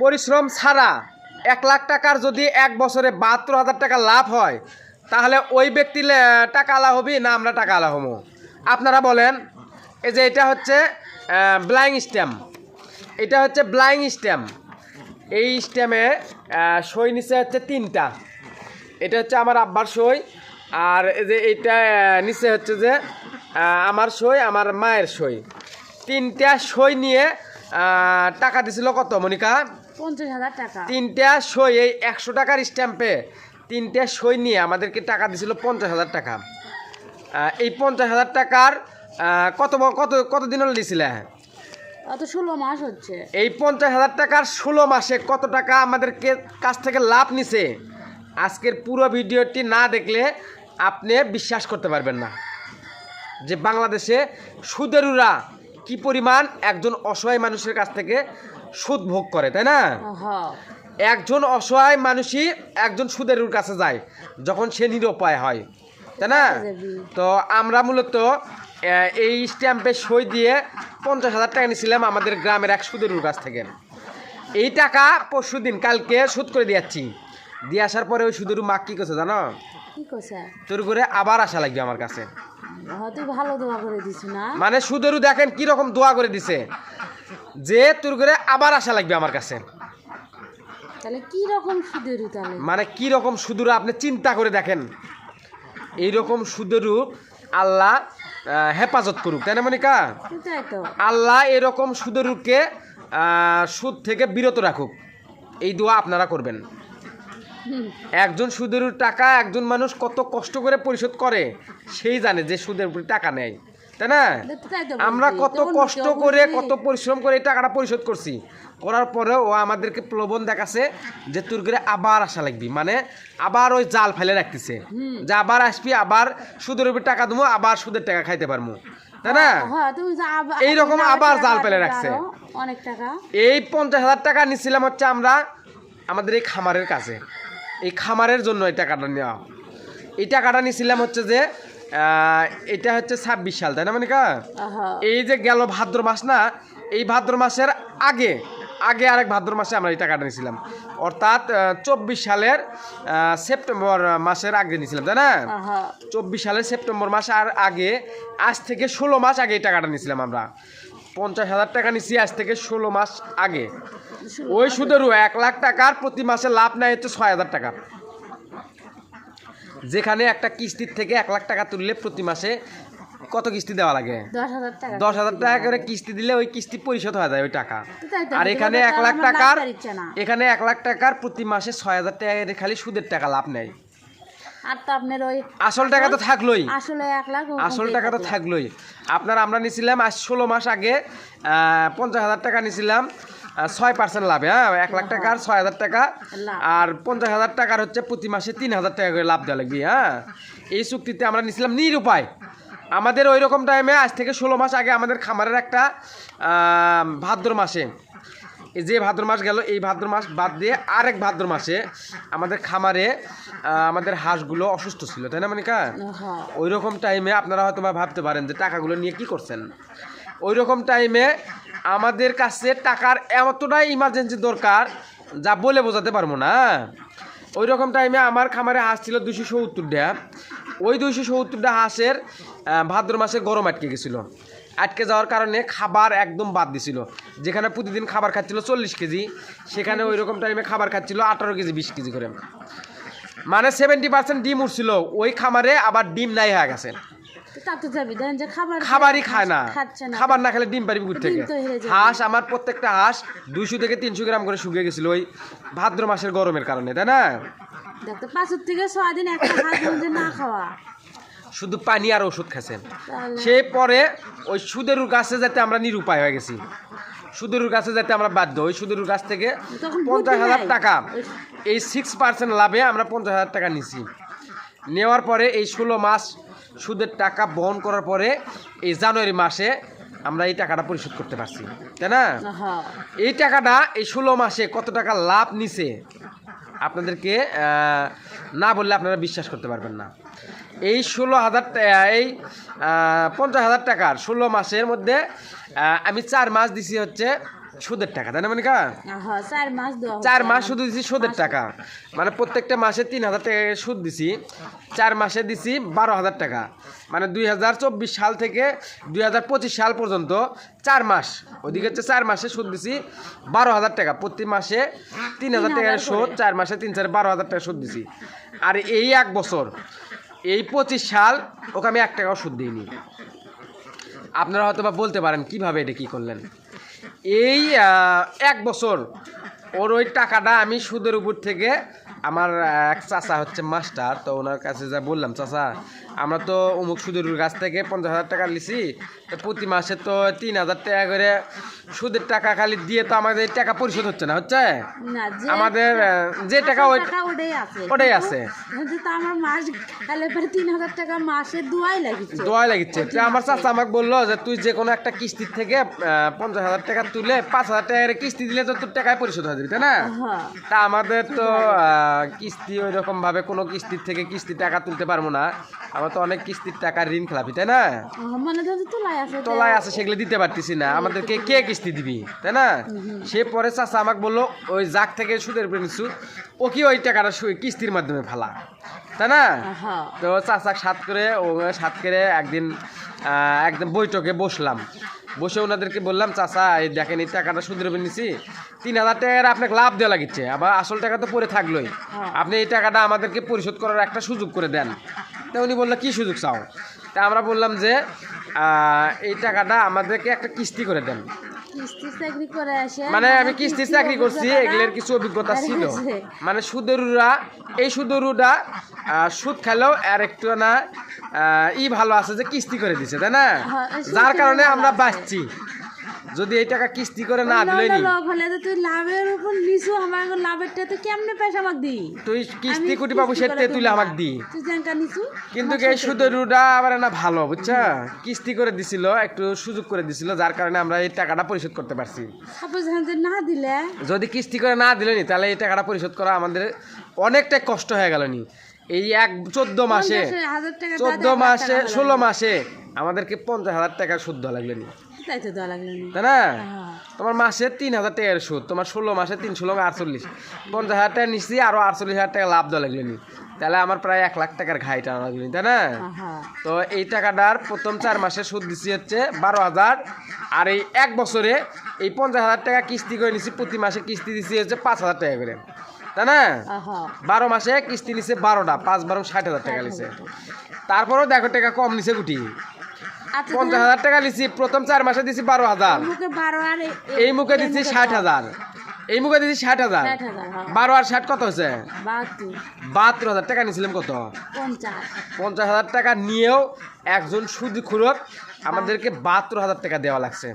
পরিশ্রম ছাড়া এক লাখ টাকার যদি এক বছরে বাহাত্তর হাজার টাকা লাভ হয়, তাহলে ওই ব্যক্তি টাকা আলা হবি না আমরা টাকা আলা হব? আপনারা বলেন, এই যে এটা হচ্ছে ব্লাইং স্ট্যাম্প এটা হচ্ছে ব্লাইং স্ট্যাম্প এই স্ট্যাম্পে সই নিচে হচ্ছে তিনটা। এটা হচ্ছে আমার আব্বার সই, আর এই যে এইটা নিচে হচ্ছে যে আমার সই, আমার মায়ের সই। তিনটা সই নিয়ে টাকা দিছিল কত মনিকা? পঞ্চাশ হাজার টাকা। তিনটা সই এই একশো টাকার স্ট্যাম্পে তিনটা সই নিয়ে আমাদেরকে টাকা দিছিল পঞ্চাশ হাজার টাকা। এই পঞ্চাশ হাজার টাকার কত কত কত দিন হলো দিছিলে? অত ষোলো মাস হচ্ছে। এই পঞ্চাশ হাজার টাকার ষোলো মাসে কত টাকা আমাদেরকে কাছ থেকে লাভ নিছে? আজকের পুরো ভিডিওটি না দেখলে আপনি বিশ্বাস করতে পারবেন না। যে বাংলাদেশে সুদেরুরা কি পরিমাণ একজন অসহায় মানুষের কাছ থেকে সুদ ভোগ করে তাই না? একজন অসহায় মানুষই একজন সুদেরুর কাছে যায় যখন সে নিরুপায় হয় তাই না? তো আমরা মূলত এই স্ট্যাম্পে সই দিয়ে পঞ্চাশ হাজার টাকা নিয়েছিলাম আমাদের গ্রামের এক সুদেরুর কাছ থেকে। এই টাকা পরশু দিন কালকে সুদ করে দিয়াচ্ছি দিয়ে আসার পরে ওই সুদেরু মা কী করছে জানো? কি তোর করে আবার আসা লাগবে আমার কাছে। তুই ভালো দোয়া করে দিস না। মানে সুদেরু দেখেন কি রকম দোয়া করে দিছে। যে তোর করে আবার আসা লাগবে আমার কাছে। তাহলে কি রকম সুদের তাহলে? মানে কি রকম সুদূর আপনি চিন্তা করে দেখেন। এই রকম সুদেরু আল্লাহ হেফাজত করুক তাই না মনিকা? আল্লাহ এরকম সুদেরুকে সুদ থেকে বিরত রাখুক। এই দোয়া আপনারা করবেন। একজন সুদেরুর টাকা একজন মানুষ কত কষ্ট করে পরিশোধ করে সেই জানে যে সুদের উপরে টাকা নেয় তাই না? আমরা কত কষ্ট করে কত পরিশ্রম করে এই টাকাটা পরিশোধ করছি। করার পরেও ও আমাদেরকে প্রলোভন দেখাছে যে তোর করে আবার আসা লাগবি। মানে আবার ওই জাল ফেলে রাখতেছে। যে আবার আসবি আবার সুদের উপর টাকা দেবো আবার সুদের টাকা খাইতে পারব। তাই না? হ্যাঁ তুমি যা আবার- এইরকম আবার আবার জাল ফেলে রাখছে। অনেক টাকা। এই পঞ্চাশ হাজার টাকা নিচ্ছিলাম হচ্ছে আমরা আমাদের এই খামারের কাছে। এই খামারের জন্য এই টাকাটা নেওয়া এই টাকাটা নিয়েছিলাম হচ্ছে যে এটা হচ্ছে ছাব্বিশ সাল তাই না মানিকা? হ্যাঁ এই যে গেল ভাদ্র মাস না এই ভাদ্র মাসের আগে আগে আরেক ভাদ্র মাসে আমরা এই টাকাটা নিয়েছিলাম অর্থাৎ চব্বিশ সালের সেপ্টেম্বর মাসের আগে নিয়েছিলাম তাই না? চব্বিশ সালের সেপ্টেম্বর মাস আর আগে আজ থেকে ষোলো মাস আগে এই টাকাটা নিয়েছিলাম আমরা। পঞ্চাশ হাজার টাকা নিছি আজ থেকে ষোলো মাস আগে। ওই সুদেরও এক লাখ টাকার প্রতি মাসে লাভ নেয় হচ্ছে ছয় হাজার টাকা। যেখানে একটা কিস্তির থেকে এক লাখ টাকা তুললে প্রতি মাসে কত কিস্তি দেওয়া লাগে? দশ হাজার টাকা। করে কিস্তি দিলে ওই কিস্তি পরিশোধ হয়ে যায় ওই টাকা। আর এখানে এক লাখ টাকার। এখানে এক লাখ টাকার প্রতি মাসে ছয় হাজার টাকা খালি সুদের টাকা লাভ নেয় আর তো আপনার ওই আসল টাকা তো থাকলোই। আসলে এক লাখ আসল টাকা তো থাকলোই। আপনার আমরা নিছিলাম আজ ষোলো মাস আগে পঞ্চাশ হাজার টাকা নিছিলাম ছয় পার্সেন্ট লাভে হ্যাঁ? এক লাখ টাকার ছয় হাজার টাকা। আর পঞ্চাশ হাজার টাকার হচ্ছে প্রতি মাসে তিন হাজার টাকা করে লাভ দেওয়া লাগবে হ্যাঁ? এই চুক্তিতে আমরা নিছিলাম নিরুপায়। আমাদের ওই রকম টাইমে আজ থেকে ষোলো মাস আগে আমাদের খামারের একটা ভাদ্র মাসে যে ভাদ্র মাস গেল এই ভাদ্র মাস বাদ দিয়ে আরেক ভাদ্র মাসে আমাদের খামারে আমাদের হাঁসগুলো অসুস্থ ছিল তাই না মানিকা? হ্যাঁ। ওই রকম টাইমে আপনারা হয়তো বা ভাবতে পারেন যে টাকাগুলো নিয়ে কি করছেন। ওই রকম টাইমে আমাদের কাছে টাকার এতটাই ইমার্জেন্সি দরকার যা বলে বোঝাতে পারব না। ওই রকম টাইমে আমার খামারে হাঁস ছিল দুশো সত্তরটা। ওই দুইশো সত্তরটা হাঁসের ভাদ্র মাসে গরম আটকে গেছিল। আটকে যাওয়ার কারণে খাবার একদম বাদ দিছিল। যেখানে প্রতিদিন খাবার খাচ্ছিল চল্লিশ কেজি সেখানে ওই রকম টাইমে খাবার খাচ্ছিল আঠারো কেজি বিশ কেজি করে। মানে সেভেন্টি পার্সেন্ট ডিম উঠছিল ওই খামারে আবার ডিম নাই হয়ে গেছে। খাবারই খায় না। খাবার না খেলে ডিম পারিবি কোথা থেকে। হাঁস আমার প্রত্যেকটা হাঁস দুইশো থেকে তিনশো গ্রাম করে শুকিয়ে গেছিল ওই ভাদ্র মাসের গরমের কারণে তাই না? পাঁচের থেকে ছয় দিন একটা না খাওয়া। শুধু পানি আর ওষুধ খাচ্ছেন সেই পরে ওই সুদেরুর গাছে যাতে আমরা নিরুপায় হয়ে গেছি। সুদেরুর গাছে যাতে আমরা বাধ্য ওই সুদেরুর গাছ থেকে পঞ্চাশ হাজার টাকা। এই সিক্স পার্সেন্ট লাভে আমরা পঞ্চাশ হাজার টাকা নিছি। নেওয়ার পরে এই ষোলো মাস সুদের টাকা বহন করার পরে এই জানুয়ারি মাসে আমরা এই টাকাটা পরিশোধ করতে পারছি। তাই না? এই টাকাটা এই ষোলো মাসে কত টাকা লাভ নিছে আপনাদেরকে না বললে আপনারা বিশ্বাস করতে পারবেন না। এই ষোলো হাজার এই পঞ্চাশ হাজার টাকার ষোলো মাসের মধ্যে আমি চার মাস দিছি হচ্ছে সুদের টাকা তাই না হ্যাঁ চার মাস। শুধু দিছি সুদের টাকা। মানে প্রত্যেকটা মাসে তিন হাজার টাকা সুদ দিছি। চার মাসে দিছি বারো হাজার টাকা। মানে দুই হাজার চব্বিশ সাল থেকে দুই হাজার পঁচিশ সাল পর্যন্ত চার মাস। ওদিকে হচ্ছে চার মাসে সুদ দিছি বারো হাজার টাকা। প্রতি মাসে তিন হাজার টাকা করে সুদ চার মাসে তিন চার বারো হাজার টাকা সুদ দিছি। আর এই এক বছর এই পঁচিশ সাল ওকে আমি এক টাকাও সুদ দিইনি। আপনারা হয়তো বা বলতে পারেন, কীভাবে এটা কি করলেন? এই এক বছর ওর ওই টাকাটা আমি সুদের উপর থেকে আমার এক চাচা হচ্ছে মাস্টার, তো ওনার কাছে যা বললাম, চাচা আমরা তো অমুক সুদের কাছ থেকে পঞ্চাশ হাজার টাকা লিছি তো প্রতি মাসে তো তিন হাজার টাকা করে সুদের টাকা খালি দিয়ে তো আমাদের টাকা পরিশোধ হচ্ছে না হচ্ছে? আমাদের যে টাকা ওটাই আছে। টাকা দুয়াই লাগিচ্ছে তো আমার চাচা আমাকে বলল যে তুই যে কোনো একটা কিস্তির থেকে পঞ্চাশ হাজার টাকা তুলে পাঁচ হাজার টাকার কিস্তি দিলে তো তোর টাকায় পরিশোধ হয়ে যাবে তাই না? হ্যাঁ। তা আমাদের তো কিস্তি ওই রকম ভাবে কোনো কিস্তির থেকে কিস্তি টাকা তুলতে পারব না। আমরা তো অনেক কিস্তির টাকা ঋণ খেলাপি তাই না? তোলায় আছে সেগুলো দিতে পারতেছি না। আমাদেরকে কে কিস্তি দিবি তাই না? সে পরে চাচা আমাকে বলল ওই জাগ থেকে সুদের উপরে নিচ্ছু ও কি ওই টাকাটা কিস্তির মাধ্যমে ফেলা? তাই না? হ্যাঁ তো চাচা সাত করে ও সাত করে একদিন আহ, একদম বৈঠকে বসলাম। বসে ওনাদেরকে বললাম চাচা এই দেখেন এই টাকাটা সুদের উপর নিছি। তিন হাজার টাকার আপনাকে লাভ দেওয়া লাগিচ্ছে আবার আসল টাকা তো পরে থাকলোই। আপনি এই টাকাটা আমাদেরকে পরিশোধ করার একটা সুযোগ করে দেন। তা উনি বলল কী সুযোগ চাও? তা আমরা বললাম যে আহ, এই টাকাটা আমাদেরকে একটা কিস্তি করে দেন। মানে আমি কিস্তি চাকরি করছি এগুলোর কিছু অভিজ্ঞতা ছিল। মানে সুদরুরা এই সুদেরুরা সুদ খেলেও আর একটু না ই ভালো আছে যে কিস্তি করে দিছে তাই না? হ্যাঁ, যার কারণে আমরা বাঁচছি। যদি এই টাকা কিস্তি করে না দিলে নি তো তুই লাভের উপর নিছু আমার লাভেরটা তুই কেমনে পয়সা আমাকে দি তুই কিস্তি কুটি সেতে করে তুলে দিবো দি। তুই জানকা নিছু কিন্তু এই সুদেরুরা আবার না ভালো বুঝছা? কিস্তি করে দিছিল একটু সুযোগ করে দিছিল যার কারণে আমরা এই টাকাটা পরিশোধ করতে পারছি। সাপোজ যে না দিলে? যদি কিস্তি করে না দিল নি তাহলে এই টাকাটা পরিশোধ করা আমাদের অনেকটাই কষ্ট হয়ে গেল নি। এই এক চোদ্দ মাসে চোদ্দ মাসে ষোলো মাসে আমাদেরকে পঞ্চাশ হাজার টাকা সুদ দেওয়া লাগলেনি তাই তো দেওয়া লাগল না। তাই না? হ্যাঁ। তোমার মাসে তিন হাজার টাকার সুদ তোমার ষোলো মাসে তিন ষোলো আটচল্লিশ। পঞ্চাশ হাজার টাকা নিচ্ছি আরও আটচল্লিশ হাজার টাকা লাভ দেওয়া লাগল নি। তাহলে আমার প্রায় এক লাখ টাকার ঘাই টানা লাগলেনি তাই না? হ্যাঁ। তো এই টাকাটার প্রথম চার মাসে সুদ দিচ্ছি হচ্ছে বারো হাজার আর এই এক বছরে এই পঞ্চাশ হাজার টাকা কিস্তি করে নিচ্ছি প্রতি মাসে কিস্তি দিচ্ছি হচ্ছে পাঁচ হাজার টাকা করে। তাই না? বারো মাসে কিস্তি নিছে বারোটা পাঁচ বারো ষাট হাজার টাকা নিছে। তারপরেও দেখো টাকা কম নিছে গুটি। আচ্ছা পঞ্চাশ হাজার টাকা নিছি প্রথম চার মাসে দিছি বারো হাজার। এই মুখে দিচ্ছি ষাট হাজার। এই মুখে দিচ্ছি ষাট হাজার। হ্যাঁ। বারো আর ষাট কত হয়েছে? বাহাত্তর। হাজার টাকা নিয়েছিলাম কত? পঞ্চাশ। হাজার টাকা নিয়েও একজন সুদি খুরক আমাদেরকে বাহাত্তর হাজার টাকা দেওয়া লাগছে।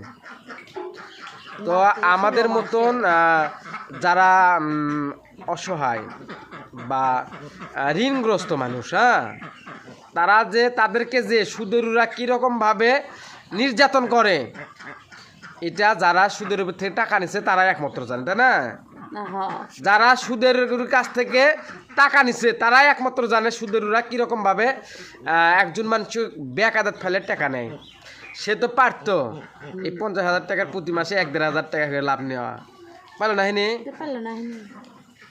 তো আমাদের মতন আহ, যারা উম, অসহায় বা ঋণগ্রস্ত মানুষ হ্যাঁ? তারা যে তাদেরকে যে সুদরুরা কীরকমভাবে নির্যাতন করে এটা যারা সুদের উপর থেকে টাকা নিছে তারা একমাত্র জানে তাই না? হ্যাঁ। যারা সুদের কাছ থেকে টাকা নিছে তারাই একমাত্র জানে সুদেররা কীরকম ভাবে একজন মানুষ ব্যাক আদাত ফেলে টাকা নেয়। সে তো পারতো এই পঞ্চাশ হাজার টাকার প্রতি মাসে এক দেড় হাজার টাকা করে লাভ নেওয়া। পারল না হিনি।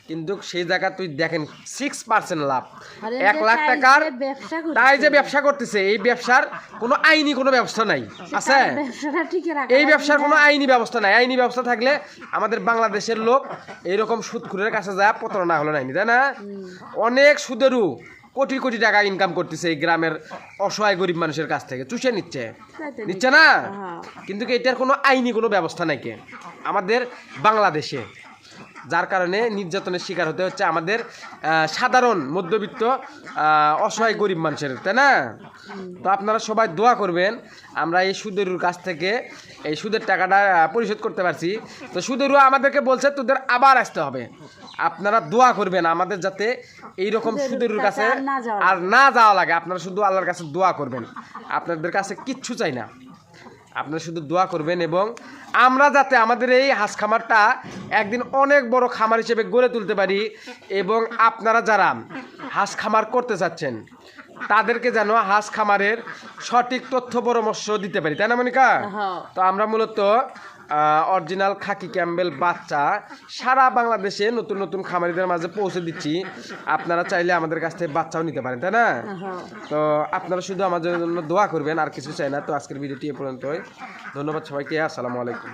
কিন্তু সেই জায়গা তুই দেখেন সিক্স পার্সেন্ট লাভ। এক লাখ টাকার তাই যে ব্যবসা করতেছে এই ব্যবসার কোনো আইনি কোনো ব্যবস্থা নাই আছে? এই ব্যবসার কোনো আইনি ব্যবস্থা নাই। আইনি ব্যবস্থা থাকলে আমাদের বাংলাদেশের লোক এইরকম সুদখুরের কাছে যায় প্রতারণা হলো নাইনি তাই না? অনেক সুদেরও কোটি কোটি টাকা ইনকাম করতেছে এই গ্রামের অসহায় গরিব মানুষের কাছ থেকে চুষে নিচ্ছে। নিচ্ছে না? হ্যাঁ। কিন্তু এটার কোনো আইনি কোনো ব্যবস্থা নাই কে? আমাদের বাংলাদেশে। যার কারণে নির্যাতনের শিকার হতে হচ্ছে আমাদের সাধারণ মধ্যবিত্ত অসহায় গরিব মানুষের তাই না? তো আপনারা সবাই দোয়া করবেন আমরা এই সুদেরুর কাছ থেকে এই সুদের টাকাটা পরিশোধ করতে পারছি। তো সুদেরু আমাদেরকে বলছে তোদের আবার আসতে হবে। আপনারা দোয়া করবেন আমাদের যাতে এইরকম সুদেরুর সুদেরুর কাছে আর না যাওয়া লাগে। আপনারা শুধু আল্লাহর কাছে দোয়া করবেন। আপনাদের কাছে কিচ্ছু চাই না। আপনারা শুধু দোয়া করবেন এবং আমরা যাতে আমাদের এই হাঁস খামারটা একদিন অনেক বড় খামার হিসেবে গড়ে তুলতে পারি এবং আপনারা যারা হাঁস খামার করতে চাচ্ছেন তাদেরকে যেন হাঁস খামারের সঠিক তথ্য পরামর্শ দিতে পারি তাই না মনিকা হ্যাঁ। তো আমরা মূলত অরিজিনাল খাকি ক্যাম্বেল বাচ্চা। সারা বাংলাদেশে নতুন নতুন খামারিদের মাঝে পৌঁছে দিচ্ছি। আপনারা চাইলে আমাদের কাছ থেকে বাচ্চাও নিতে পারেন, তাই না? তো আপনারা শুধু আমাদের জন্য দোয়া করবেন, আর কিছু চাই না। তো আজকের ভিডিওটি এ পর্যন্তই। ধন্যবাদ সবাইকে, আসসালামু আলাইকুম।